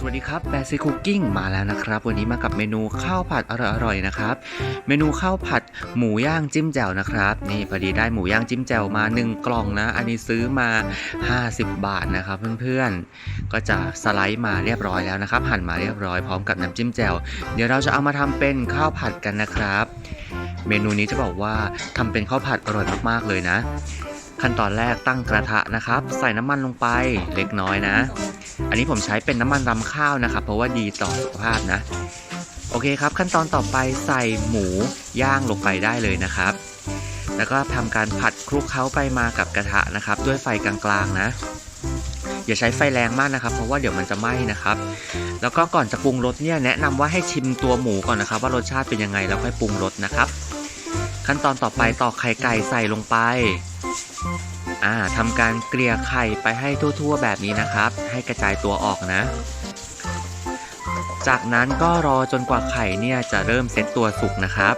สวัสดีครับแบซิคุกกิ้งมาแล้วนะครับ วันนี้มากับเมนูข้าวผัดอร่อยๆนะครับ เมนูข้าวผัดหมูย่างจิ้มแจ่วนะครับ นี่พอดีได้หมูย่างจิ้มแจ่วมา 1 กล่องนะ อันนี้ซื้อมา 50 บาทนะครับเพื่อนๆ ก็จะสไลด์มาเรียบร้อยแล้วนะครับ หั่นมาเรียบร้อยพร้อมกับน้ำจิ้มแจ่วเดี๋ยวเราจะเอามาทำเป็นข้าวผัดกันนะครับ เมนูนี้จะบอกว่าทำเป็นข้าวผัดอร่อยมากๆเลยนะ ขั้นตอนแรกตั้งกระทะนะครับ ใส่น้ำมันลงไปเล็กน้อยนะ อันนี้ผมใช้เป็นน้ำมันรำข้าวนะครับ เพราะว่าดีต่อสุขภาพนะ โอเคครับ ขั้นตอนต่อไปใส่หมูย่างลงไปได้เลยนะครับ แล้วก็ทำการผัดคลุกเคล้าไปมากับกระทะนะครับ ด้วยไฟกลางๆนะอย่าใช้ไฟแรงมากนะครับ เพราะว่าเดี๋ยวมันจะไหม้นะครับ แล้วก็ก่อนจะปรุงรสเนี่ยแนะนำว่าให้ชิมตัวหมูก่อนนะครับ ว่ารสชาติเป็นยังไงแล้วค่อยปรุงรสนะครับ ขั้นตอนต่อไปตอกไข่ไก่ใส่ลงไป อ่าทำการเกลี่ยไข่ไปให้ทั่วๆแบบนี้นะครับ ให้กระจายตัวออกนะ จากนั้นก็รอจนกว่าไข่เนี่ยจะเริ่มเซตตัวสุกนะครับ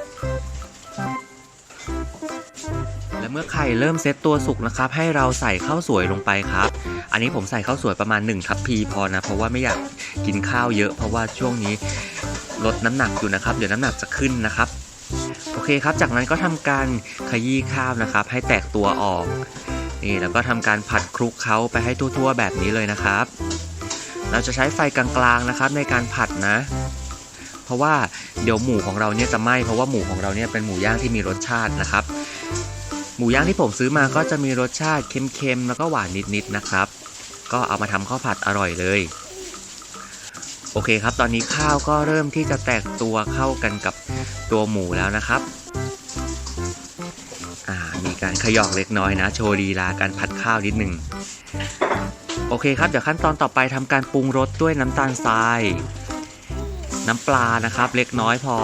และเมื่อไข่เริ่มเซตตัวสุกนะครับ ให้เราใส่ข้าวสวยลงไปครับ อันนี้ผมใส่ข้าวสวยประมาณ1ทัพพีพอนะเพราะว่าไม่อยากกินข้าวเยอะ เพราะว่าช่วงนี้ลดน้ำหนักอยู่นะครับ เดี๋ยวน้ำหนักจะขึ้นนะครับโอเคครับ จากนั้นก็ทำการขยี้ข้าวนะครับ ให้แตกตัวออก นี่แล้วก็ทำการผัดคลุกเคล้าไปให้ทั่วๆแบบนี้เลยนะครับ เราจะใช้ไฟกลางๆนะครับในการผัดนะ เพราะว่าเดี๋ยวหมูของเราเนี่ยจะไหม้เพราะว่าหมูของเราเนี่ยเป็นหมูย่างที่มีรสชาตินะครับ หมูย่างที่ผมซื้อมาก็จะมีรสชาติเค็มๆแล้วก็หวานนิดๆนะครับ ก็เอามาทำข้าวผัดอร่อยเลยโอเคครับ ตอนนี้ข้าวก็เริ่มที่จะแตกตัวเข้ากันกับตัวหมูแล้วนะครับ มีการขยอกเล็กน้อยนะ โชว์ลีลาการผัดข้าวนิดหนึ่งโอเคครับเดี๋ยวขั้นตอนต่อไปทำการปรุงรสด้วยน้ำตาลทราย น้ำปลานะครับ เล็กน้อยพอ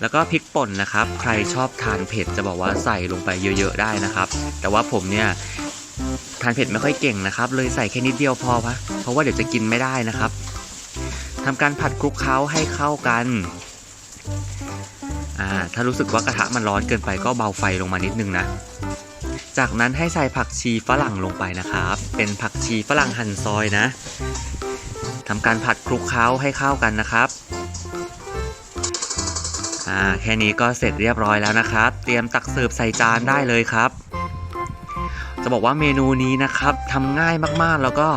แล้วก็พริกป่นนะครับ ใครชอบทานเผ็ดจะบอกว่าใส่ลงไปเยอะ ๆ ได้นะครับ แต่ว่าผมเนี่ยทานเผ็ดไม่ค่อยเก่งนะครับ เลยใส่แค่นิดเดียวพอปะเพราะว่าเดี๋ยวจะกินไม่ได้นะครับทำการผัดคลุกเคล้าให้เข้ากัน อ่าถ้ารู้สึกว่ากระทะมันร้อนเกินไปก็เบาไฟลงมานิดนึงนะ จากนั้นให้ใส่ผักชีฝรั่งลงไปนะครับ เป็นผักชีฝรั่งหั่นซอยนะทำการผัดคลุกเคล้าให้เข้ากันนะครับอ่าแค่นี้ก็เสร็จเรียบร้อยแล้วนะครับ เตรียมตักเสิร์ฟใส่จานได้เลยครับ จะบอกว่าเมนูนี้นะครับทำง่ายมากๆ แล้วก็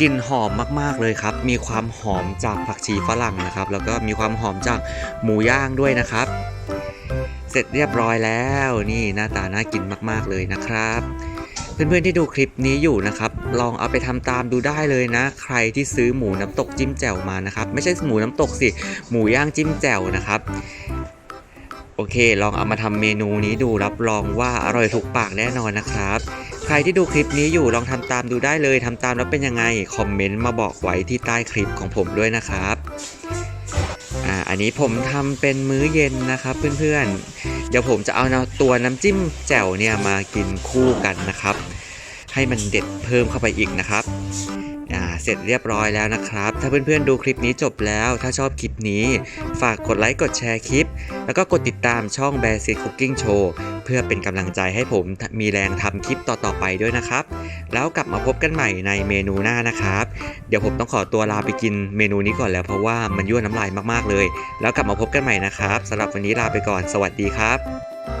กลิ่นหอมมากๆเลยครับ มีความหอมจากผักชีฝรั่งนะครับ แล้วก็มีความหอมจากหมูย่างด้วยนะครับ เสร็จเรียบร้อยแล้วนี่หน้าตาน่ากินมากๆเลยนะครับเพื่อนๆที่ดูคลิปนี้อยู่นะครับ ลองเอาไปทำตามดูได้เลยนะ ใครที่ซื้อหมูน้ำตกจิ้มแจ่วมานะครับ ไม่ใช่หมูน้ำตกสิ หมูย่างจิ้มแจ่วนะครับ โอเค ลองเอามาทำเมนูนี้ดูรับรองว่าอร่อยถูกปากแน่นอนนะครับ ใครที่ดูคลิปนี้อยู่ลองทำตามดูได้เลยทำตามแล้วเป็นยังไง คอมเมนต์มาบอกไว้ที่ใต้คลิปของผมด้วยนะครับอ่าอันนี้ผมทำเป็นมื้อเย็นนะครับเพื่อนๆ เดี๋ยวผมจะเอาตัวน้ำจิ้มแจ่วเนี่ยมากินคู่กันนะครับ ให้มันเด็ดเพิ่มเข้าไปอีกนะครับ อ่าเสร็จเรียบร้อยแล้วนะครับ ถ้าเพื่อนๆดูคลิปนี้จบแล้ว ถ้าชอบคลิปนี้ ฝากกดไลค์กดแชร์คลิป แล้วก็กดติดตามช่อง b a s i c Cooking Show เพื่อเป็นกำลังใจให้ผมมีแรงทำคลิปต่อๆไปด้วยนะครับ แล้วกลับมาพบกันใหม่ในเมนูหน้านะครับ เดี๋ยวผมต้องขอตัวลาไปกินเมนูนี้ก่อนแล้วเพราะว่ามันยั่วน้ำลายมากๆเลย แล้วกลับมาพบกันใหม่นะครับสำหรับวันนี้ลาไปก่อน สวัสดีครับ